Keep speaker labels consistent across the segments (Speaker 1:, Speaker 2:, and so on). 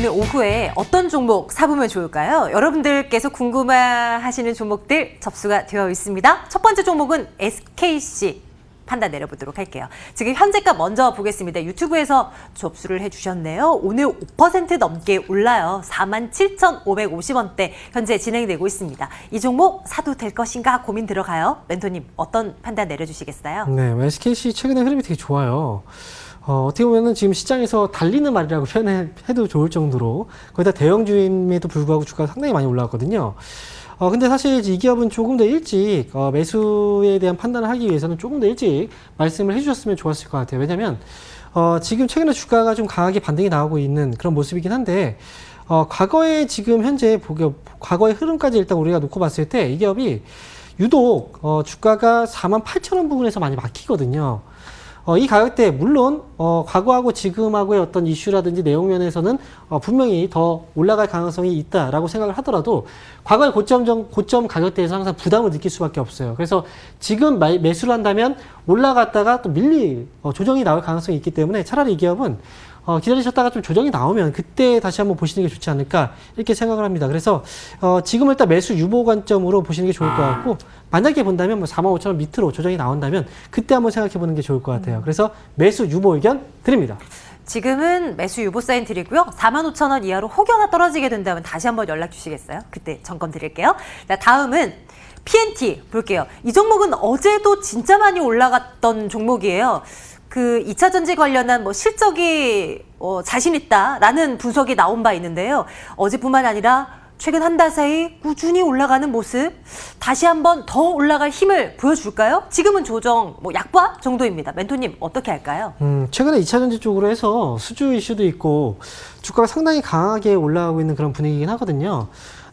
Speaker 1: 오늘 오후에 어떤 종목 사보면 좋을까요? 여러분들께서 궁금해하시는 종목들 접수가 되어 있습니다. 첫 번째 종목은 SKC 판단 내려보도록 할게요. 지금 현재가 먼저 보겠습니다. 유튜브에서 접수를 해주셨네요. 오늘 5% 넘게 올라요. 47,550원대 현재 진행되고 있습니다. 이 종목 사도 될 것인가 고민 들어가요. 멘토님 어떤 판단 내려주시겠어요?
Speaker 2: 네, SKC 최근에 흐름이 되게 좋아요. 어, 어떻게 보면은 지금 시장에서 달리는 말이라고 표현해도 좋을 정도로 거기다 대형주임에도 불구하고 주가가 상당히 많이 올라왔거든요. 어, 근데 사실 이 기업은 조금 더 일찍 어, 매수에 대한 판단을 하기 위해서는 조금 더 일찍 말씀을 해주셨으면 좋았을 것 같아요. 왜냐면 어, 지금 최근에 주가가 좀 강하게 반등이 나오고 있는 그런 모습이긴 한데 어, 과거에 지금 현재 보기 과거의 흐름까지 일단 우리가 놓고 봤을 때 이 기업이 유독 어, 주가가 4만 8천 원 부분에서 많이 막히거든요. 어, 이 가격대 물론 어, 과거하고 지금하고의 어떤 이슈라든지 내용 면에서는 어, 분명히 더 올라갈 가능성이 있다라고 생각을 하더라도 과거의 고점 정, 고점 가격대에서 항상 부담을 느낄 수밖에 없어요. 그래서 지금 마, 매수를 한다면 올라갔다가 또 밀리 어, 조정이 나올 가능성이 있기 때문에 차라리 이 기업은 어, 기다리셨다가 좀 조정이 나오면 그때 다시 한번 보시는 게 좋지 않을까 이렇게 생각을 합니다. 그래서 어, 지금 일단 매수 유보 관점으로 보시는 게 좋을 것 같고 만약에 본다면 뭐 4만 5천 원 밑으로 조정이 나온다면 그때 한번 생각해 보는 게 좋을 것 같아요. 그래서 매수 유보 의견 드립니다.
Speaker 1: 지금은 매수 유보 사인 드리고요. 4만 5천 원 이하로 혹여나 떨어지게 된다면 다시 한번 연락 주시겠어요? 그때 점검 드릴게요. 자, 다음은 PNT 볼게요. 이 종목은 어제도 진짜 많이 올라갔던 종목이에요. 그 2차 전지 관련한 뭐 실적이 어, 자신 있다라는 분석이 나온 바 있는데요. 어제뿐만 아니라 최근 한 달 사이 꾸준히 올라가는 모습 다시 한번 더 올라갈 힘을 보여줄까요? 지금은 조정 뭐 약과 정도입니다. 멘토님 어떻게 할까요?
Speaker 2: 음, 최근에 2차 전지 쪽으로 해서 수주 이슈도 있고 주가가 상당히 강하게 올라가고 있는 그런 분위기긴 하거든요.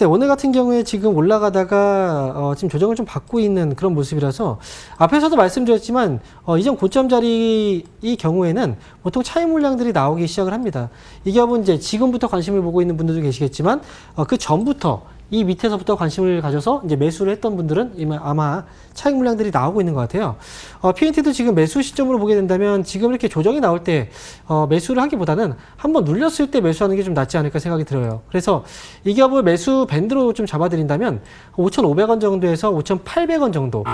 Speaker 2: 근데 오늘 같은 경우에 지금 올라가다가 어, 지금 조정을 좀 받고 있는 그런 모습이라서 앞에서도 말씀드렸지만 어, 이전 고점 자리 이 경우에는 보통 차익 물량들이 나오기 시작을 합니다. 이 기업은 이제 지금부터 관심을 보고 있는 분들도 계시겠지만 어, 그 전부터 이 밑에서부터 관심을 가져서 이제 매수를 했던 분들은 아마 차익 물량들이 나오고 있는 것 같아요. 어, PNT도 지금 매수 시점으로 보게 된다면 지금 이렇게 조정이 나올 때 어, 매수를 하기보다는 한번 눌렸을 때 매수하는 게 좀 낫지 않을까 생각이 들어요. 그래서 이 기업을 매수 밴드로 좀 잡아드린다면 5,500원 정도에서 5,800원 정도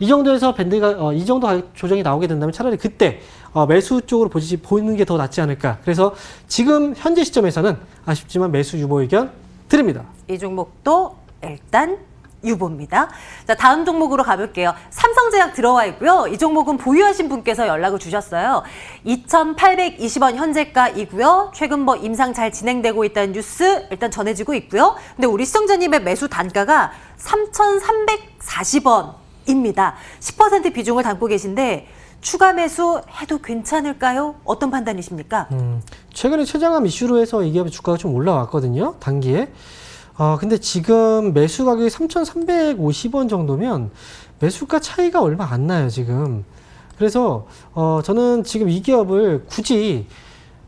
Speaker 2: 이 정도에서 밴드가 어, 이 정도 조정이 나오게 된다면 차라리 그때 어, 매수 쪽으로 보지 보는 게 더 낫지 않을까. 그래서 지금 현재 시점에서는 아쉽지만 매수 유보 의견 드립니다.
Speaker 1: 이 종목도 일단 유보입니다. 자, 다음 종목으로 가볼게요. 삼성제약 들어와 있고요. 이 종목은 보유하신 분께서 연락을 주셨어요. 2,820원 현재가이고요. 최근 뭐 임상 잘 진행되고 있다는 뉴스 일단 전해지고 있고요. 근데 우리 시청자님의 매수 단가가 3,340원입니다. 10% 비중을 담고 계신데 추가 매수 해도 괜찮을까요? 어떤 판단이십니까?
Speaker 2: 음, 최근에 최저감 이슈로 해서 이 기업의 주가가 좀 올라왔거든요. 단기에. 어, 근데 지금 매수 가격이 3,350원 정도면 매수가 차이가 얼마 안 나요, 지금. 그래서 어, 저는 지금 이 기업을 굳이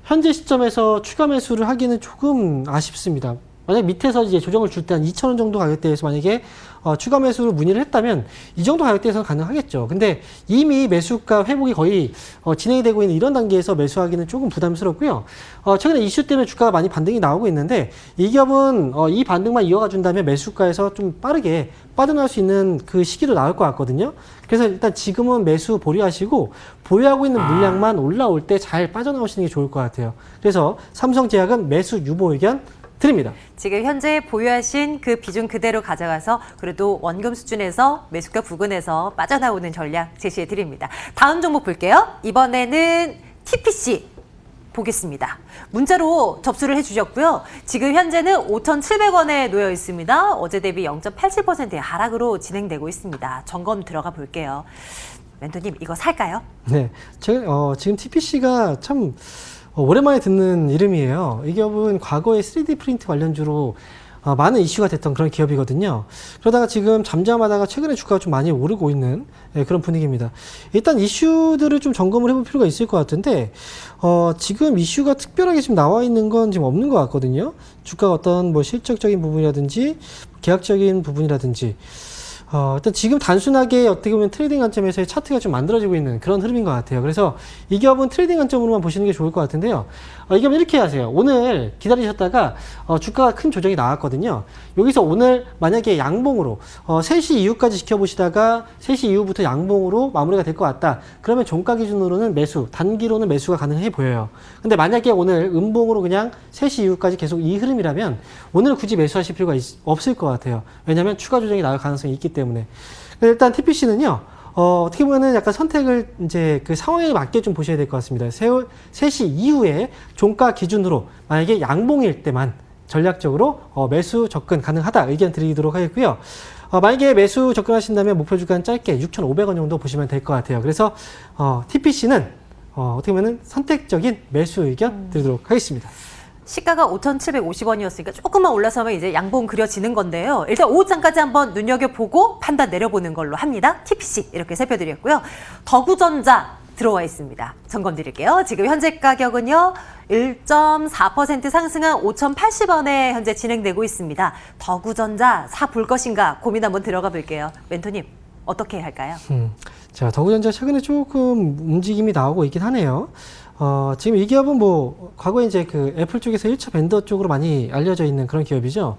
Speaker 2: 현재 시점에서 추가 매수를 하기는 조금 아쉽습니다. 만약 밑에서 이제 조정을 줄 때 한 2,000원 정도 가격대에서 만약에 어, 추가 매수를 문의를 했다면 이 정도 가격대에서는 가능하겠죠. 근데 이미 매수가 회복이 거의 어, 진행이 되고 있는 이런 단계에서 매수하기는 조금 부담스럽고요. 어, 최근에 이슈 때문에 주가가 많이 반등이 나오고 있는데 이 기업은 어, 이 반등만 이어가 준다면 매수가에서 좀 빠르게 빠져나올 수 있는 그 시기도 나올 것 같거든요. 그래서 일단 지금은 매수 보류하시고 보유하고 있는 물량만 올라올 때 잘 빠져나오시는 게 좋을 것 같아요. 그래서 삼성제약은 매수 유보 의견 드립니다.
Speaker 1: 지금 현재 보유하신 그 비중 그대로 가져가서 그래도 원금 수준에서 매수가 부근에서 빠져나오는 전략 제시해 드립니다. 다음 종목 볼게요. 이번에는 TPC 보겠습니다. 문자로 접수를 해주셨고요. 지금 현재는 5,700원에 놓여 있습니다. 어제 대비 0.87%의 하락으로 진행되고 있습니다. 점검 들어가 볼게요. 멘토님 이거 살까요?
Speaker 2: 네, 제, 어, 지금 TPC가 참 어, 오랜만에 듣는 이름이에요. 이 기업은 과거에 3D 프린트 관련주로 어, 많은 이슈가 됐던 그런 기업이거든요. 그러다가 지금 잠잠하다가 최근에 주가가 좀 많이 오르고 있는 예, 그런 분위기입니다. 일단 이슈들을 좀 점검을 해볼 필요가 있을 것 같은데 어, 지금 이슈가 특별하게 지금 나와 있는 건 지금 없는 것 같거든요. 주가 어떤 뭐 실적적인 부분이라든지 계약적인 부분이라든지 어, 일단 지금 단순하게 어떻게 보면 트레이딩 관점에서의 차트가 좀 만들어지고 있는 그런 흐름인 것 같아요. 그래서 이 기업은 트레이딩 관점으로만 보시는 게 좋을 것 같은데요. 어, 이 기업은 이렇게 하세요. 오늘 기다리셨다가 어, 주가가 큰 조정이 나왔거든요. 여기서 오늘 만약에 양봉으로 어, 3시 이후까지 지켜보시다가 3시 이후부터 양봉으로 마무리가 될 것 같다. 그러면 종가 기준으로는 매수, 단기로는 매수가 가능해 보여요. 근데 만약에 오늘 음봉으로 그냥 3시 이후까지 계속 이 흐름이라면 오늘 굳이 매수하실 필요가 있- 없을 것 같아요. 왜냐하면 추가 조정이 나올 가능성이 있기 때문에. 그래서 일단 TPC는요. 어, 어떻게 보면은 약간 선택을 이제 그 상황에 맞게 좀 보셔야 될 것 같습니다. 세월, 3시 이후에 종가 기준으로 만약에 양봉일 때만 전략적으로 어, 매수 접근 가능하다 의견 드리도록 하겠고요. 어, 만약에 매수 접근하신다면 목표 주간 짧게 6,500원 정도 보시면 될 것 같아요. 그래서 어, TPC는 어, 어떻게 보면은 선택적인 매수 의견 드리도록 하겠습니다.
Speaker 1: 시가가 5,750원이었으니까 조금만 올라서면 이제 양봉 그려지는 건데요. 일단 5호장까지 한번 눈여겨보고 판단 내려보는 걸로 합니다. TPC 이렇게 살펴드렸고요. 더구전자 들어와 있습니다. 점검 드릴게요. 지금 현재 가격은요. 1.4% 상승한 5,080원에 현재 진행되고 있습니다. 더구전자 사 볼 것인가 고민 한번 들어가 볼게요. 멘토님 어떻게 할까요?
Speaker 2: 음, 자, 더구전자 최근에 조금 움직임이 나오고 있긴 하네요. 어, 지금 이 기업은 뭐, 과거에 이제 그 애플 쪽에서 1차 벤더 쪽으로 많이 알려져 있는 그런 기업이죠.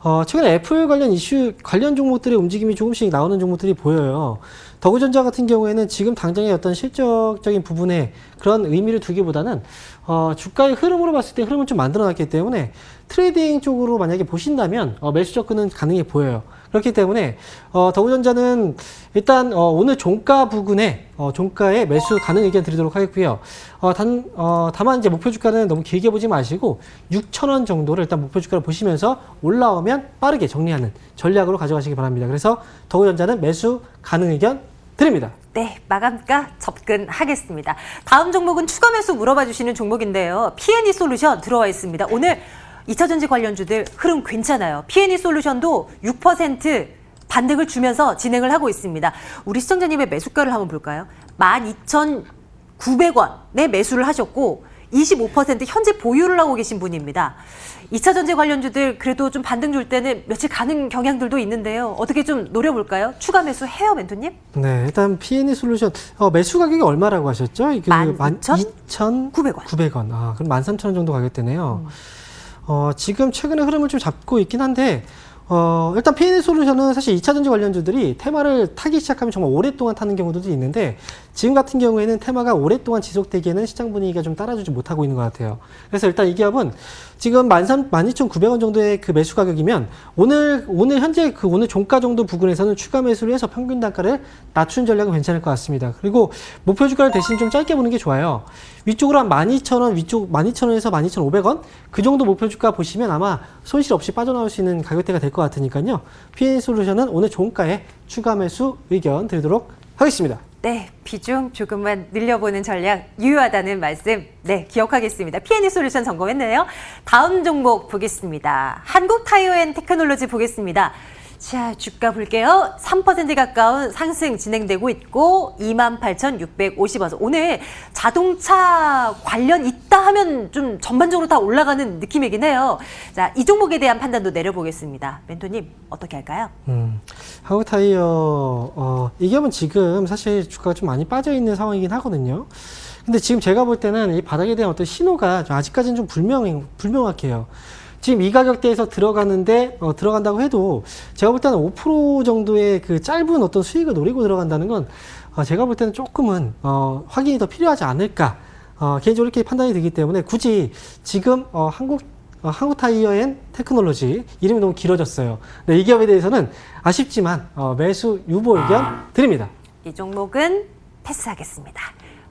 Speaker 2: 어, 최근에 애플 관련 이슈, 관련 종목들의 움직임이 조금씩 나오는 종목들이 보여요. 더구전자 같은 경우에는 지금 당장의 어떤 실적적인 부분에 그런 의미를 두기보다는 어, 주가의 흐름으로 봤을 때 흐름을 좀 만들어 놨기 때문에 트레이딩 쪽으로 만약에 보신다면 어, 매수 접근은 가능해 보여요. 그렇기 때문에 어, 더구전자는 일단 어, 오늘 종가 부근에 어, 종가에 매수 가능 의견 드리도록 하겠고요. 어, 단, 어, 다만 이제 목표 주가는 너무 길게 보지 마시고 6,000원 정도를 일단 목표 주가를 보시면서 올라오면 빠르게 정리하는 전략으로 가져가시기 바랍니다. 그래서 더구전자는 매수 가능 의견 드립니다.
Speaker 1: 네, 마감가 접근하겠습니다. 다음 종목은 추가 매수 물어봐 주시는 종목인데요. P&E 솔루션 들어와 있습니다. 오늘 2차 전지 관련주들 흐름 괜찮아요. P&E 솔루션도 6% 반등을 주면서 진행을 하고 있습니다. 우리 시청자님의 매수가를 한번 볼까요? 12,900원에 매수를 하셨고 25% 현재 보유를 하고 계신 분입니다. 2차 전지 관련주들 그래도 좀 반등 줄 때는 며칠 가는 경향들도 있는데요. 어떻게 좀 노려볼까요? 추가 매수 해요, 멘토님?
Speaker 2: 네, 일단 P&E 솔루션 어, 매수 가격이 얼마라고 하셨죠? 이게
Speaker 1: 12,900원.
Speaker 2: 12,900원. 아, 그럼 13,000원 정도 가격대네요. 어, 지금 최근에 흐름을 좀 잡고 있긴 한데 어, 일단 P&E 솔루션은 사실 2차 전지 관련주들이 테마를 타기 시작하면 정말 오랫동안 타는 경우들도 있는데 지금 같은 경우에는 테마가 오랫동안 지속되기에는 시장 분위기가 좀 따라주지 못하고 있는 것 같아요. 그래서 일단 이 기업은 지금 12,900원 정도의 그 매수 가격이면 오늘 오늘 현재 그 오늘 종가 정도 부근에서는 추가 매수를 해서 평균 단가를 낮춘 전략은 괜찮을 것 같습니다. 그리고 목표 주가를 대신 좀 짧게 보는 게 좋아요. 위쪽으로 한 12,000원, 위쪽 12,000원에서 12,500원 그 정도 목표 주가 보시면 아마 손실 없이 빠져나올 수 있는 가격대가 될것 같으니까요. P&E 솔루션은 오늘 종가에 추가 매수 의견 드리도록 하겠습니다.
Speaker 1: 네, 비중 조금만 늘려보는 전략 유효하다는 말씀, 네, 기억하겠습니다. P&E 솔루션 점검했네요. 다음 종목 보겠습니다. 한국 타이어앤 테크놀로지 보겠습니다. 자, 주가 볼게요. 3% 가까운 상승 진행되고 있고 28,650원. 오늘 자동차 관련 있다 하면 좀 전반적으로 다 올라가는 느낌이긴 해요. 자, 이 종목에 대한 판단도 내려보겠습니다. 멘토님, 어떻게 할까요?
Speaker 2: 음, 한국 타이어, 어, 이 기업은 지금 사실 주가가 좀 많이 빠져 있는 상황이긴 하거든요. 근데 지금 제가 볼 때는 이 바닥에 대한 어떤 신호가 좀 아직까지는 좀 불명, 불명확해요. 지금 이 가격대에서 들어가는데, 어, 들어간다고 해도 제가 볼 때는 5% 정도의 그 짧은 어떤 수익을 노리고 들어간다는 건 어, 제가 볼 때는 조금은, 어, 확인이 더 필요하지 않을까. 어, 개인적으로 이렇게 판단이 되기 때문에 굳이 지금, 어, 한국 어, 한국 타이어 앤 테크놀로지 이름이 너무 길어졌어요. 네, 이 기업에 대해서는 아쉽지만 어, 매수 유보 의견 드립니다.
Speaker 1: 이 종목은 패스하겠습니다.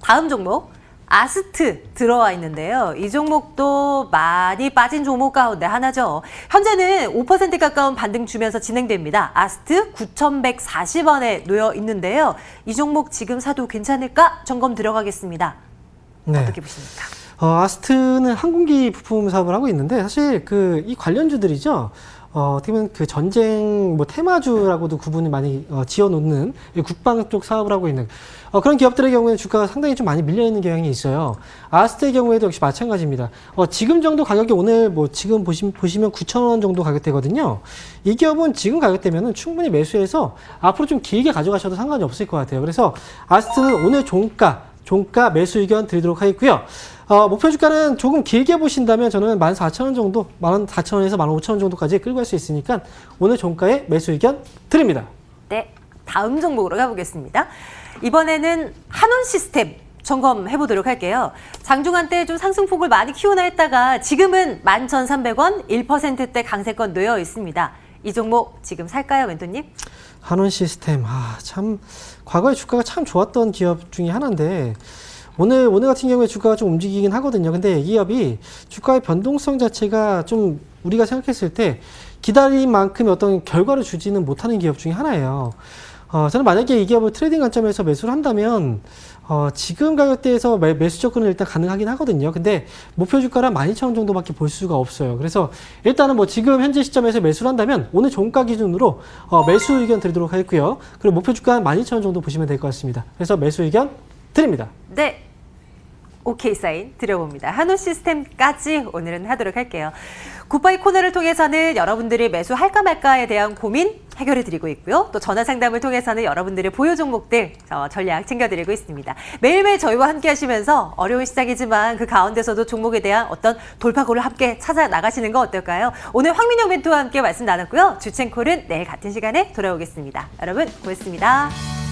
Speaker 1: 다음 종목 아스트 들어와 있는데요. 이 종목도 많이 빠진 종목 가운데 하나죠. 현재는 5% 가까운 반등 주면서 진행됩니다. 아스트 9,140원에 놓여 있는데요. 이 종목 지금 사도 괜찮을까? 점검 들어가겠습니다.
Speaker 2: 네.
Speaker 1: 어떻게 보십니까?
Speaker 2: 어, 아스트는 항공기 부품 사업을 하고 있는데 사실 그 이 관련주들이죠. 어, 어떻게 보면 그 전쟁 뭐 테마주라고도 구분을 많이 어, 지어놓는 이 국방 쪽 사업을 하고 있는 어, 그런 기업들의 경우에는 주가가 상당히 좀 많이 밀려 있는 경향이 있어요. 아스트의 경우에도 역시 마찬가지입니다. 어, 지금 정도 가격이 오늘 뭐 지금 보시, 보시면 9,000원 정도 가격대거든요. 이 기업은 지금 가격대면은 충분히 매수해서 앞으로 좀 길게 가져가셔도 상관이 없을 것 같아요. 그래서 아스트는 오늘 종가 종가 매수 의견 드리도록 하겠고요. 어, 목표 주가는 조금 길게 보신다면 저는 14,000원 정도, 14,000원에서 15,000원 정도까지 끌고 갈 수 있으니까 오늘 종가에 매수 의견 드립니다.
Speaker 1: 네, 다음 종목으로 가보겠습니다. 이번에는 한원 시스템 점검해 보도록 할게요. 장중한 때 좀 상승폭을 많이 키우나 했다가 지금은 11,300원 1%대 강세권 놓여 있습니다. 이 종목 지금 살까요, 멘토님?
Speaker 2: 한원 시스템, 아, 참, 과거에 주가가 참 좋았던 기업 중에 하나인데, 오늘, 오늘 같은 경우에 주가가 좀 움직이긴 하거든요. 근데 이 기업이 주가의 변동성 자체가 좀 우리가 생각했을 때 기다린 만큼의 어떤 결과를 주지는 못하는 기업 중에 하나예요. 어, 저는 만약에 이 기업을 트레이딩 관점에서 매수를 한다면, 어, 지금 가격대에서 매, 매수 접근은 일단 가능하긴 하거든요. 근데 목표 주가랑 12,000원 정도밖에 볼 수가 없어요. 그래서 일단은 뭐 지금 현재 시점에서 매수를 한다면 오늘 종가 기준으로 어, 매수 의견 드리도록 하겠고요. 그리고 목표 주가 한 12,000원 정도 보시면 될 것 같습니다. 그래서 매수 의견 드립니다.
Speaker 1: 네. 오케이 사인 드려봅니다. 한우 시스템까지 오늘은 하도록 할게요. 굿바이 코너를 통해서는 여러분들이 매수할까 말까에 대한 고민 해결해 드리고 있고요. 또 전화 상담을 통해서는 여러분들의 보유 종목들 저 전략 챙겨드리고 있습니다. 매일매일 저희와 함께 하시면서 어려운 시장이지만 그 가운데서도 종목에 대한 어떤 돌파구를 함께 찾아 나가시는 거 어떨까요? 오늘 황민영 멘토와 함께 말씀 나눴고요. 주첸콜은 내일 같은 시간에 돌아오겠습니다. 여러분 고맙습니다.